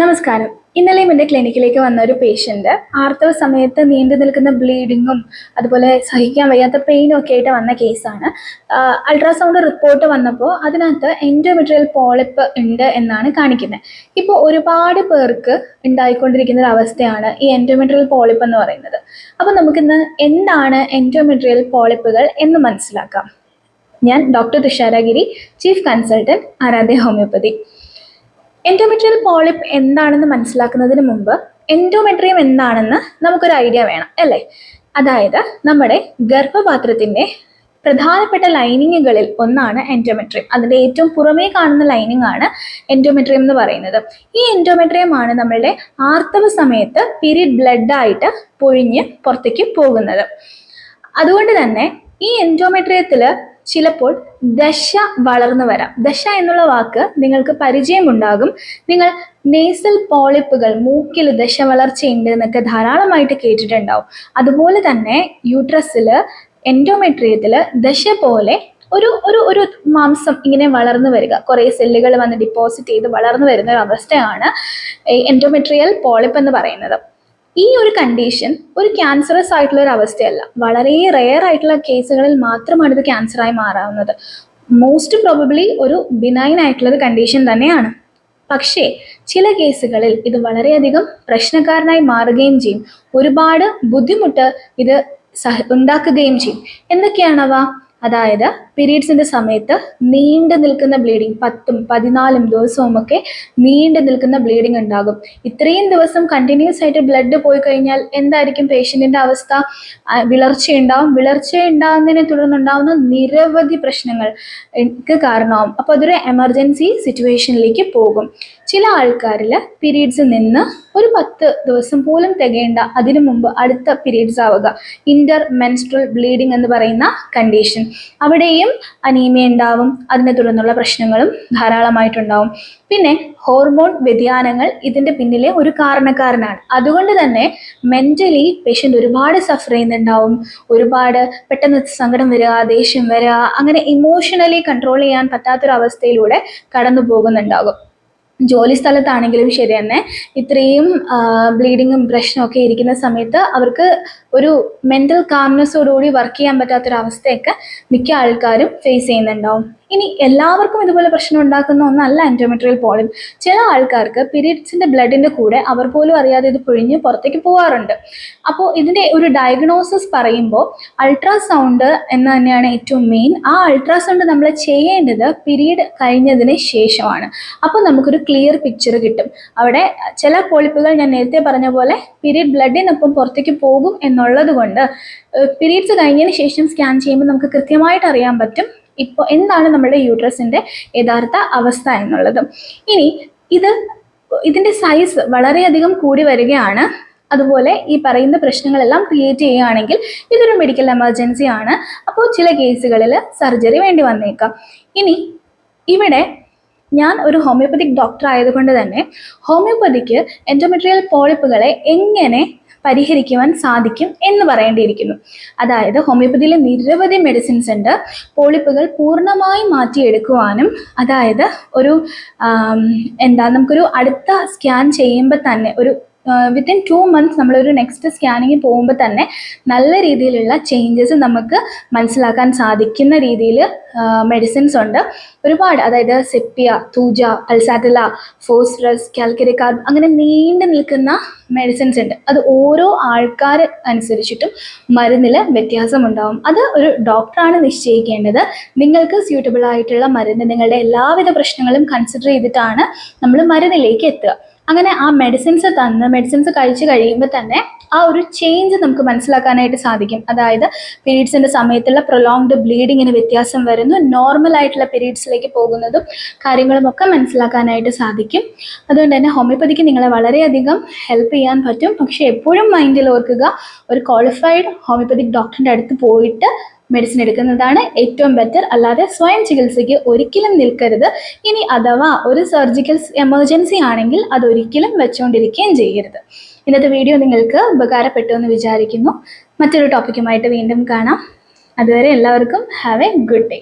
നമസ്കാരം. ഇന്നലെയും എന്റെ ക്ലിനിക്കിലേക്ക് വന്ന ഒരു പേഷ്യന്റ് ആർത്തവ സമയത്ത് നീണ്ടു നിൽക്കുന്ന ബ്ലീഡിങ്ങും അതുപോലെ സഹിക്കാൻ വയ്യാത്ത പെയിനും ഒക്കെ ആയിട്ട് വന്ന കേസാണ് അൾട്രാസൗണ്ട് റിപ്പോർട്ട് വന്നപ്പോൾ അതിനകത്ത് എൻഡോമെട്രിയൽ പോളിപ്പ് ഉണ്ട് എന്നാണ് കാണിക്കുന്നത്. ഇപ്പോൾ ഒരുപാട് പേർക്ക് ഉണ്ടായിക്കൊണ്ടിരിക്കുന്ന ഒരു അവസ്ഥയാണ് ഈ എൻഡോമെട്രിയൽ പോളിപ്പ് എന്ന് പറയുന്നത്. അപ്പോൾ നമുക്കിന്ന് എന്താണ് എൻഡോമെട്രിയൽ പോളിപ്പുകൾ എന്ന് മനസ്സിലാക്കാം. ഞാൻ doctor Thusharagiri chief consultant Aradhya homoeopathy endometrial polyp എന്താണെന്ന് മനസ്സിലാക്കുന്നതിന് മുമ്പ് എൻഡോമെട്രിയം എന്താണെന്ന് നമുക്കൊരു ഐഡിയ വേണം അല്ലേ? അതായത് നമ്മുടെ ഗർഭപാത്രത്തിന്റെ പ്രധാനപ്പെട്ട ലൈനിങ്ങുകളിൽ ഒന്നാണ് എൻഡോമെട്രിയം അതിന്റെ ഏറ്റവും പുറമേ കാണുന്ന ലൈനിങ് ആണ് എൻഡോമെട്രിയം എന്ന് പറയുന്നത്. ഈ എൻഡോമെട്രിയം ആണ് നമ്മളുടെ ആർത്തവ സമയത്ത് പീരീഡ് ബ്ലഡായിട്ട് പൊഴിഞ്ഞ് പുറത്തേക്ക് പോകുന്നത്. അതുകൊണ്ട് തന്നെ ഈ എൻഡോമെട്രിയത്തിൽ ചിലപ്പോൾ ദശ വളർന്നു വരാം. ദശ എന്നുള്ള വാക്ക് നിങ്ങൾക്ക് പരിചയമുണ്ടാകും. നിങ്ങൾ നേസൽ പോളിപ്പുകൾ മൂക്കിൽ ദശ വളർച്ചയുണ്ട് എന്നൊക്കെ ധാരാളമായിട്ട് കേട്ടിട്ടുണ്ടാവും. അതുപോലെ തന്നെ യൂട്രസിൽ എൻഡോമെട്രിയത്തിൽ ദശ പോലെ ഒരു ഒരു ഒരു മാംസം ഇങ്ങനെ വളർന്നു വരിക. കുറേ സെല്ലുകൾ വന്ന് ഡിപ്പോസിറ്റ് ചെയ്ത് വളർന്നു വരുന്ന ഒരു അവസ്ഥയാണ് എൻഡോമെട്രിയൽ പോളിപ്പ് എന്ന് പറയുന്നത്. ഈ ഒരു കണ്ടീഷൻ ഒരു ക്യാൻസറസ് ആയിട്ടുള്ള ഒരു അവസ്ഥയല്ല. വളരെ റെയർ ആയിട്ടുള്ള കേസുകളിൽ മാത്രമാണ് ഇത് ക്യാൻസറായി മാറാവുന്നത്. മോസ്റ്റ് പ്രോബബ്ലി ഒരു ബിനൈൻ ആയിട്ടുള്ള ഒരു കണ്ടീഷൻ തന്നെയാണ്. പക്ഷേ ചില കേസുകളിൽ ഇത് വളരെയധികം പ്രശ്നക്കാരനായി മാറുകയും ചെയ്യും. ഒരുപാട് ബുദ്ധിമുട്ട് ഇത് സഹ ഉണ്ടാക്കുകയും ചെയ്യും. എന്തൊക്കെയാണവ? അതായത് പീരീഡ്സിന്റെ സമയത്ത് നീണ്ടു നിൽക്കുന്ന ബ്ലീഡിങ് പത്തും പതിനാലും ദിവസവും ഒക്കെ നീണ്ടു നിൽക്കുന്ന ബ്ലീഡിങ് ഉണ്ടാകും. ഇത്രയും ദിവസം കണ്ടിന്യൂസ് ആയിട്ട് ബ്ലഡ് പോയി കഴിഞ്ഞാൽ എന്തായിരിക്കും പേഷ്യന്റിന്റെ അവസ്ഥ? വിളർച്ച വിളർച്ചയുണ്ടാവും വിളർച്ച ഉണ്ടാകുന്നതിനെ തുടർന്നുണ്ടാകുന്ന നിരവധി പ്രശ്നങ്ങൾക്ക് കാരണമാവും. അപ്പോൾ അതൊരു എമർജൻസി സിറ്റുവേഷനിലേക്ക് പോകും. ചില ആൾക്കാരിൽ പീരീഡ്സ് നിന്ന് ഒരു പത്ത് ദിവസം പോലും തികയേണ്ട അതിനു മുമ്പ് അടുത്ത പീരീഡ്സ് ആവുക. ഇന്റർ മെൻസ്ട്രൽ ബ്ലീഡിംഗ് എന്ന് പറയുന്ന കണ്ടീഷൻ അവിടെയും അനീമിയ ഉണ്ടാവും. അതിനെ തുടർന്നുള്ള പ്രശ്നങ്ങളും ധാരാളമായിട്ടുണ്ടാവും. പിന്നെ ഹോർമോൺ വ്യതിയാനങ്ങൾ ഇതിന്റെ പിന്നിലെ ഒരു കാരണക്കാരനാണ്. അതുകൊണ്ട് തന്നെ മെന്റലി പേഷ്യന്റ് ഒരുപാട് സഫർ ചെയ്യുന്നുണ്ടാവും. ഒരുപാട് പെട്ടെന്ന് സങ്കടം വരിക ദേഷ്യം വരിക അങ്ങനെ ഇമോഷണലി കൺട്രോൾ ചെയ്യാൻ പറ്റാത്തൊരവസ്ഥയിലൂടെ കടന്നു പോകുന്നുണ്ടാകും ജോലി സ്ഥലത്താണെങ്കിലും ശരി തന്നെ ഇത്രയും ബ്ലീഡിങ്ങും പ്രശ്നമൊക്കെ ഇരിക്കുന്ന സമയത്ത് അവർക്ക് ഒരു മെന്റൽ കാംനെസ്സോടുകൂടി വർക്ക് ചെയ്യാൻ പറ്റാത്തൊരവസ്ഥയൊക്കെ മിക്ക ആൾക്കാരും ഫേസ് ചെയ്യുന്നുണ്ടാവും. ഇനി എല്ലാവർക്കും ഇതുപോലെ പ്രശ്നം ഉണ്ടാക്കുന്ന ഒന്നല്ല എൻഡോമെട്രിയൽ പോളിൻ ചില ആൾക്കാർക്ക് പീരീഡ്സിന്റെ ബ്ലഡിന്റെ കൂടെ അവർ പോലും അറിയാതെ ഇത് പൊഴിഞ്ഞ് പുറത്തേക്ക് പോകാറുണ്ട് അപ്പോൾ ഇതിന്റെ ഒരു ഡയഗ്നോസിസ് പറയുമ്പോൾ അൾട്രാസൗണ്ട് എന്ന് തന്നെയാണ് ഏറ്റവും മെയിൻ ആ അൾട്രാസൗണ്ട് നമ്മൾ ചെയ്യേണ്ടത് പിരീഡ് കഴിഞ്ഞതിന് ശേഷമാണ്. അപ്പോൾ നമുക്കൊരു ക്ലിയർ പിക്ചർ കിട്ടും. അവിടെ ചില പോളിപ്പുകൾ ഞാൻ നേരത്തെ പറഞ്ഞ പോലെ പീരീഡ് ബ്ലഡിനൊപ്പം പുറത്തേക്ക് പോകും എന്നുള്ളത് കൊണ്ട് പീരീഡ്സ് കഴിഞ്ഞതിന് ശേഷം സ്കാൻ ചെയ്യുമ്പോൾ നമുക്ക് കൃത്യമായിട്ട് അറിയാൻ പറ്റും ഇപ്പോൾ എന്താണ് നമ്മുടെ യൂട്രസിന്റെ യഥാർത്ഥ അവസ്ഥ എന്നുള്ളത്. ഇനി ഇത് ഇതിന്റെ സൈസ് വളരെയധികം കൂടി വരികയാണ്. അതുപോലെ ഈ പറയുന്ന പ്രശ്നങ്ങളെല്ലാം ക്രിയേറ്റ് ചെയ്യുകയാണെങ്കിൽ ഇതൊരു മെഡിക്കൽ എമർജൻസി ആണ്. അപ്പോൾ ചില കേസുകളിൽ സർജറി വേണ്ടി വന്നേക്കാം. ഇനി ഇവിടെ ഞാൻ ഒരു ഹോമിയോപ്പതിക് ഡോക്ടർ ആയതുകൊണ്ട് തന്നെ ഹോമിയോപ്പതിക്ക് എൻഡോമെട്രിയൽ പോളിപ്പുകളെ എങ്ങനെ പരിഹരിക്കുവാൻ സാധിക്കും എന്ന് പറയേണ്ടിയിരിക്കുന്നു. അതായത് ഹോമിയോപ്പതിയിലെ നിരവധി മെഡിസിൻസ് ഉണ്ട്. പോളിപ്പുകൾ പൂർണമായും മാറ്റിയെടുക്കുവാനും അതായത് ഒരു എന്താ നമുക്കൊരു അടുത്ത സ്കാൻ ചെയ്യുമ്പോൾ തന്നെ ഒരു വിത്തിൻ ടു മന്ത്സ് നമ്മളൊരു നെക്സ്റ്റ് സ്കാനിങ് പോകുമ്പോൾ തന്നെ നല്ല രീതിയിലുള്ള ചേഞ്ചസ് നമുക്ക് മനസ്സിലാക്കാൻ സാധിക്കുന്ന രീതിയിൽ മെഡിസിൻസ് ഉണ്ട്. ഒരുപാട് അതായത് സെപ്പിയ തൂജ പൽസാറ്റില ഫോസ്ഫറസ് കാൽക്കരിക്കാർ അങ്ങനെ നീണ്ടു നിൽക്കുന്ന മെഡിസിൻസ് ഉണ്ട്. അത് ഓരോ ആൾക്കാർ അനുസരിച്ചിട്ടും മരുന്നിൽ വ്യത്യാസമുണ്ടാവും. അത് ഒരു ഡോക്ടറാണ് നിശ്ചയിക്കേണ്ടത്. നിങ്ങൾക്ക് സ്യൂട്ടബിൾ ആയിട്ടുള്ള മരുന്ന് നിങ്ങളുടെ എല്ലാവിധ പ്രശ്നങ്ങളും കൺസിഡർ ചെയ്തിട്ടാണ് നമ്മൾ മരുന്നിലേക്ക് എത്തുക. അങ്ങനെ ആ മെഡിസിൻസ് തന്ന് മെഡിസിൻസ് കഴിച്ച് കഴിയുമ്പോൾ തന്നെ ആ ഒരു ചേഞ്ച് നമുക്ക് മനസ്സിലാക്കാനായിട്ട് സാധിക്കും. അതായത് പീരീഡ്സിന്റെ സമയത്തുള്ള പ്രൊലോങ്ഡ് ബ്ലീഡിങ്ങിന് വ്യത്യാസം വരുന്നു. നോർമൽ ആയിട്ടുള്ള പീരീഡ്സിലേക്ക് പോകുന്നതും കാര്യങ്ങളും ഒക്കെ മനസ്സിലാക്കാനായിട്ട് സാധിക്കും. അതുകൊണ്ട് തന്നെ ഹോമിയോപ്പതിക്ക് നിങ്ങളെ വളരെയധികം ഹെൽപ്പ് ചെയ്യാൻ പറ്റും. പക്ഷേ എപ്പോഴും മൈൻഡിൽ ഓർക്കുക ഒരു ക്വാളിഫൈഡ് ഹോമിയോപ്പതിക് ഡോക്ടറിന്റെ അടുത്ത് പോയിട്ട് മെഡിസിൻ എടുക്കുന്നതാണ് ഏറ്റവും ബെറ്റർ അല്ലാതെ സ്വയം ചികിത്സയ്ക്ക് ഒരിക്കലും നിൽക്കരുത്. ഇനി അഥവാ ഒരു സർജിക്കൽ എമർജൻസി ആണെങ്കിൽ അതൊരിക്കലും വെച്ചുകൊണ്ടിരിക്കുകയും ചെയ്യരുത്. ഇന്നത്തെ വീഡിയോ നിങ്ങൾക്ക് ഉപകാരപ്പെട്ടു എന്ന് വിചാരിക്കുന്നു. മറ്റൊരു ടോപ്പിക്കുമായിട്ട് വീണ്ടും കാണാം. അതുവരെ എല്ലാവർക്കും ഹാവ് എ ഗുഡ് ഡേ